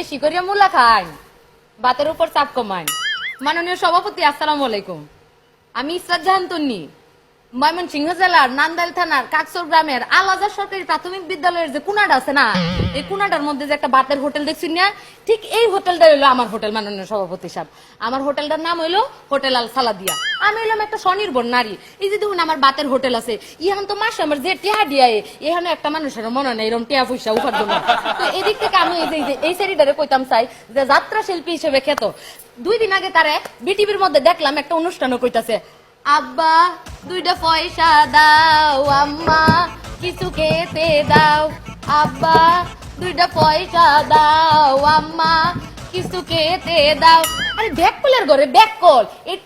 বেশি করিয়া মুলা খান বাতের উপর চাপ কমায় মাননীয় সভাপতি, আসসালামু আলাইকুম। আমি ইসরাত জাহান ময়মনসিংহ জেলার নান্দাইল থানার কাকসর গ্রামের আলাদা সরকারি প্রাথমিক বিদ্যালয়ের যে কুনাডা আছে না, এই কুনাডার মধ্যে যে একটা বাতের হোটেল দেখছি না, ঠিক এই আমার হোটেল মাননীয় সভাপতি সাহেব। আমার হোটেলটার নাম হইল হোটেল আল সালাদিয়া। আমি একটা স্বনির্ভর নারী। এই যে দেখুন আমার বাতের হোটেল আছে, ইহান তো মাসে আমার যে টিয়া দিয়ায় এখানে একটা মানুষের মনে নেই এরকম টিয়া পয়সা উঠার জন্য তো এদিক থেকে আমি এই যে, এই কইতাম চাই যে যাত্রা শিল্পী হিসেবে খ্যাত। দুই দিন আগে তারা বিটিভির মধ্যে দেখলাম একটা অনুষ্ঠানও কইতাছে আব্বা দুইটা পয়সা দাও আম্মা কিছু খেতে দাও। আব্বা দুইটা পয়সা দাও আম্মা কিছু খেতে দাও। আরে ব্যাক কলের ঘরে ব্যাক কল। এই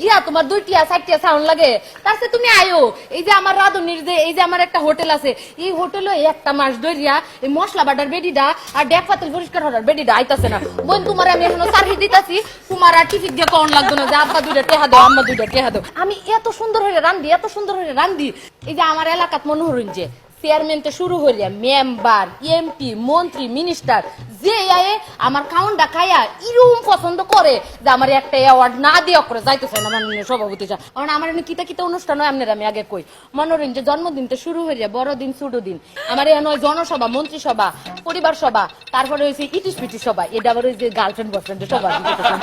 গিয়া তোমার দুইটিয়া সাউন্ড লাগে। তার তুমি আয়ো। এই যে আমার রাধুনির যে, এই যে আমার একটা হোটেল আছে, এই হোটেলে একটা মাস ধরিয়া এই মশলা বাটার বেডিটা আর ডেক পাতিল পরিষ্কার হওয়ার বেডিটা আইতাছে না। বোন, তোমার আমি এখনও সার্ভিস দিতাছি। তোমার আর টিভি দিয়ে কোন লাগতো না যে, আব্বা দুইটা টেহা দাও, আম্মা দুইটা টেহা দাও। আমি এত সুন্দর হয়ে রান্ধি, এত সুন্দর হয়ে রান্ধি। এই যে আমার এলাকাত মনে হরুন যে চেয়ারম্যানটা শুরু হইয়া মেম্বার, এমপি, মন্ত্রী, মিনিস্টার যে আয়ে আমার খাউনটা খাইয়া ইরুম পছন্দ করে যে আমার একটা অ্যাওয়ার্ড না দিয়া করে যাইতেছে না মাননীয় সভাপতি সাহেব। কারণ আমার এখানে কিতা কিতা অনুষ্ঠান হয় আপনার আমি আগে কই। মনোরঞ্জন জন্মদিনটা শুরু হইয়া বড়দিন ছোট দিন আমার এখানে হয় জনসভা, মন্ত্রিসভা, পরিবার সভা, তারপরে হয়েছে ইটিস পিটিস সভা, এটা আবার ওই যে গার্লফ্রেন্ড বয়ফ্রেন্ডের সভা।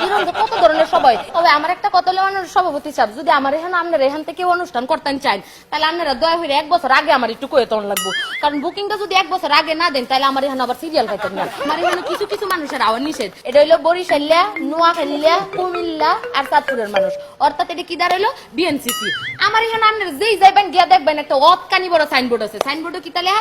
এরকম কত ধরনের সবাই তবে আমার একটা কথা হলো, মাননীয় সভাপতি সাহেব, যদি আমার এখানে আপনারা এখান থেকে অনুষ্ঠান করতেন চান তাহলে আপনারা দয়া হইলে এক বছর আগে আমার একটু কয়ে তখন লাগবো। কারণ বুকিংটা যদি এক বছর আগে না দেন, তাহলে আমার এখানে আবার সিরিয়াল খাইতেন না। আমার এখানে কিছু কিছু মানুষের আওয়ার নিষেধ। এটা হইল বরিশাল্লা নোয়াখালীলা কুমিল্লা আর চাঁদপুরের মানুষ। অর্থাৎ এটা কি দাঁড়াইলো বিএনসিসি আমার এখানে আপনারা যেই যাইবেন, গিয়া দেখবেন একটা অতকানি বড় সাইনবোর্ড আছে। সাইনবোর্ডে কি তাহলে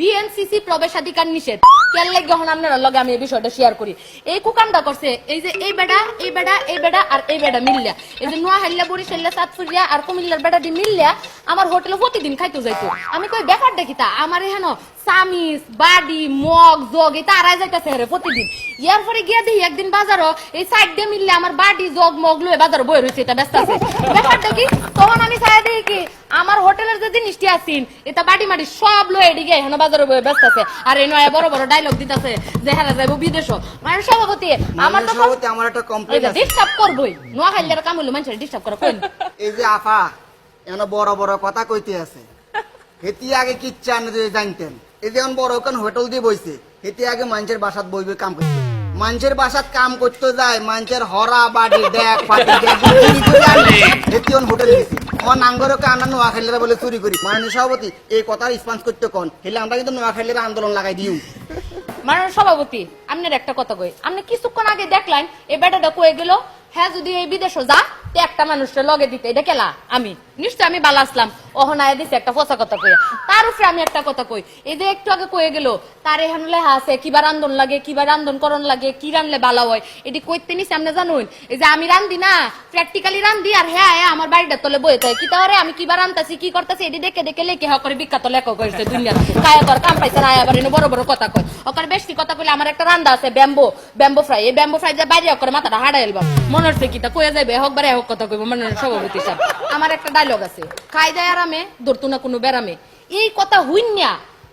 বিএনসিসি প্রবেশাধিকার নিষেধ। কেন লাগে যখন আপনারা? লগে আমি এই বিষয়টা শেয়ার করি। এই কুকামটা করছে, এই যে এই বেডা এই বেডা এই বেডা আর এই বেডা মিললা এই যে নোয়াখালীলা বরিশাল্লা চাঁদপুরিয়া আর কুমিল্লার বেডাটি মিললা আমার হোটেলে প্রতিদিন খাইতে যাইতো। আমি কই ব্যাপার দেখি তা আমার এখানে সামিস বাডি মগ জগ এটা আড়াই যাইতেছে প্রতিদিন। ইয়ার পরে গিয়া দেখি একদিন বাজারও এই সাইড দিয়ে মিললে আমার বাডি জগ মগ লয়ে বাজার বই রয়েছে এটা ব্যস্ত আছে। ব্যাপারটা কি? তখন আমি ছায়া দেখি কি আমার হোটেলের যে জিনিসটি আসিন এটা বাড়ি মাটি সব লয়ে এদিকে এখানে বাজারে বই ব্যস্ত আছে। আর এই নয় বড় বড় ডায়লগ দিতেছে যে হেরা যাইব বিদেশ মানে সভাপতি আমার তো সভাপতি আমার একটা কমপ্লেন আছে। ডিস্টার্ব করবই। নোয়া খাইলে কাম হলো মানুষের ডিস্টার্ব করা কোন এই যে আফা এনে বড় বড় কথা কইতে আছে। হেতি আগে কি চান যে জানতেন এই যে এখন বড় কোন হোটেল দিয়ে বইছে হেতি আগে মানুষের বাসাত বইবে কাম করতে মানুষের বাসাত কাম করতে যায় মানুষের হরা বাড়ি করে আনে হেতি এখন হোটেল দিছে আমার নাঙ্গরকে আমরা নোয়াখালীরা বলে চুরি করি মাননীয় সভাপতি এই কথা রেসপন্স করতে কোন হেলে আমরা কিন্তু নোয়াখালীরা আন্দোলন লাগাই দিউ মাননীয় সভাপতি আপনার একটা কথা কই আপনি কিছুক্ষণ আগে দেখলেন এই বেটাটা কয়ে গেল হ্যাঁ যদি এই বিদেশে যা একটা মানুষটা লগে দিতে, এটা কেলা? আমি। নিশ্চয় আমি বালা আসলাম। অহনায় দিছে একটা ফসা কথা তার উপরে আমি একটা কথা কই। এই যে একটু আগে কয়ে গেল, তার আছে কিবার লাগে কিবার করণ লাগে, কি রানলে ভালো হয়? এটি কইতে নিছে, আপনি জানুন? এই যে আমি রান্ধি না প্র্যাকটিক্যালি রান্ধি, আর হ্যাঁ হ্যাঁ আমার বাড়িটা তলে বয়ে থাকে। কি তাহলে আমি কিবার রান্তাছি, কি করতেছি, এটি দেখে দেখে লেখে হক করে বিখ্যাত লেখক হয়েছে দুনিয়া কায়া কর কাম পাইছে না আবার বড় বড় কথা কয়। বেশি কথা কইলে আমার একটা রান্দা আছে, ব্যাম্বো ব্যাম্বো ফ্রাই। এই ব্যাম্বো ফ্রাই যে বাইরে করে মাথাটা হাড়া এলবাম মনে থেকে তা কয়ে যাবে হোক বারে হোক কথা কইব মনে সভাপতি সাহেব। আমার একটা ডায়লগ আছে, খাই যায় আরামে ধরতো না কোনো বেরামে এই কথা হুইন্যা,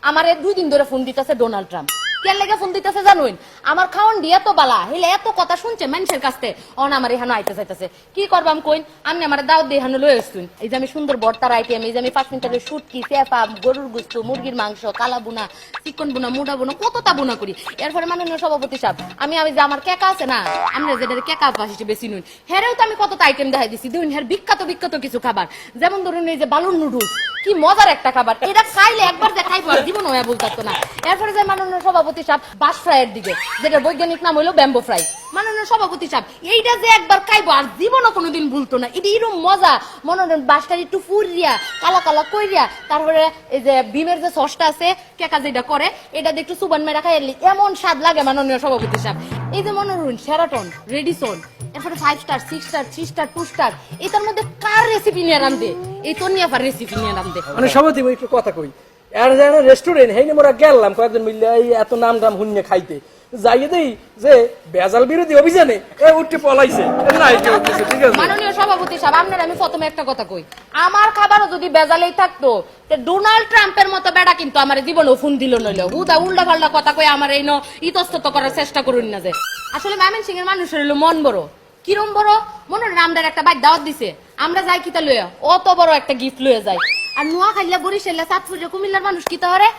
আমার দুই দিন ধরে ফোন দিতেছে ডোনাল্ড ট্রাম্প কেন লেগে ফোন দিতেছে জানুন আমার খাওয়ান দিয়ে এত বালা, হেলে এত কথা শুনছে মানুষের কাছ অন আমার এখানে আইতে চাইতেছে কি করবাম কইন? আমি আমার দাওয়াত দিয়ে এখানে লয়ে আসতুন এই যে আমি সুন্দর বর্তার আইটেম এই যে আমি পাঁচ মিনিটের শুটকি চেপা গরুর গুস্ত, মুরগির মাংস, কালা বুনা, চিকন বুনা, মুডা বুনা, কতটা বুনা করি। এরপরে মাননীয় সভাপতি সাহেব, আমি আমি যে আমার কেকা আছে না, আমরা যেটা কেকা পাশে বেশি নুন হেরেও তো আমি কতটা আইটেম দেখাই দিছি। দেখুন হের বিখ্যাত বিখ্যাত কিছু খাবার। যেমন ধরুন এই যে বালুন নুডলস। কি মজার একটা খাবার। এটা খাইলে একবার যে খাইবো আর জীবন হয়ে বলতে না। এরপরে যে মাননীয় সভাপতি সাহেব বাস ফ্রাইয়ের দিকে যেটা বৈজ্ঞানিক নাম হলো ব্যাম্বো ফ্রাই। মাননীয় সভাপতি সাহেব, এইটা যে একবার খাইবো আর জীবনও কোনোদিন ভুলতো না। এটা এরকম মজা। মনোরঞ্জন বাসটা একটু ফুরিয়া, কালা কালা কইরিয়া, তারপরে এই যে ভীমের যে সসটা আছে, কেকা যেটা করে, এটা একটু সুবান মেরা খাইলি এমন স্বাদ লাগে মাননীয় সভাপতি সাহেব। এই যে মনোরঞ্জন সেরাটন রেডিসন এরপরে five star six star three star two star এটার মধ্যে কার রেসিপি নিয়ে রান্ধে এই তো নিয়ে আবার রেসিপি নিয়ে রান্ধে মানে সভাপতি একটু কথা কই। আর রেস্টুরেন্ট হেইনে মোরা গেলাম কয়েকজন মিললে এই এত নাম দাম হুন্যে খাইতে। যাইয়ে দেই যে বেজাল বিরোধী অভিযানে এ পলাইছে। এ নাই কেউ কিছু, ঠিক আছে। মাননীয় সভাপতি সাহেব আপনার আমি প্রথমে একটা কথা কই। আমার খাবারও যদি বেজালেই থাকতো তে ডোনাল্ড ট্রাম্পের মতো বেড়া কিন্তু আমার জীবনে ফোন দিল নইলে। হুদা উল্টা পাল্টা কথা কই আমার এই ন ইতস্তত করার চেষ্টা করুন না যে। আসলে মামিন সিং এর মানুষের হলো মন বড়। কিরম বড়? মনে হয় আমরার একটা বাইক দাওয়াত দিছে। আমরা যাই কিতা লইয়া? অত বড় একটা গিফট লইয়া যাই। আর নোয়া খাইলে বরিশালে চাঁদপুরে কুমিল্লার মানুষ কিতা হরে,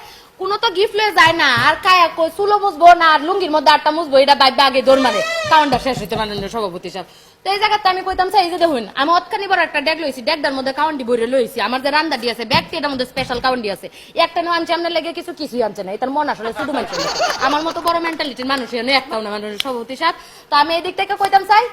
কোনো তো গিফট লয়ে যায় না। আর কায়া কই, চুলো মুছবো না, আর লুঙ্গির মধ্যে আটটা মুছবো, এটা বাইবে আগে দৌড় মারে। কাউন্টটা শেষ হইতে মাননীয় সভাপতি সাহেব। তো এই জায়গাতে আমি কইতাম চাই যে দেখুন, আমি অতখানি বড় একটা ডেক লইছি ডেকটার মধ্যে কাউন্টি বইরে লইছি। আমার যে রান্দা দিয়ে আছে, ব্যাগটি এটার মধ্যে স্পেশাল কাউন্টি আছে। একটা নিয়ে আনছে আপনার লেগে কিছু কিছুই আনছে না। এটার মন আসলে শুধু মানুষ আমার মতো বড় মেন্টালিটির মানুষ এনে একটাও না সভাপতি সাহেব। তো আমি এই দিক থেকে কইতাম চাই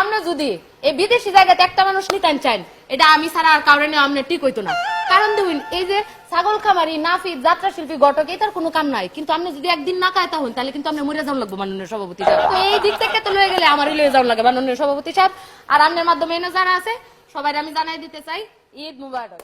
আমরা যদি এই বিদেশি জায়গাতে একটা মানুষ নিতেন চান এটা আমি ছাড়া আর নিয়ে আমরা ঠিক হইতো না। কারণ দেখুন, এই যে ছাগল খামারি নাফিদ যাত্রা শিল্পী, ঘটক, এটার কোনো কাম নাই। কিন্তু আপনি যদি একদিন না কায়তা হন তাহলে কিন্তু আপনি মরে যাওয়া লাগবো মাননীয় সভাপতি সাহেব। তো এই দিক থেকে তো লয়ে গেলে আমারই লয়ে যাওয়া লাগে মাননীয় সভাপতি সাহেব। আর আপনার মাধ্যমে এনে যারা আছে সবাই আমি জানাই দিতে চাই, ঈদ মুবারক।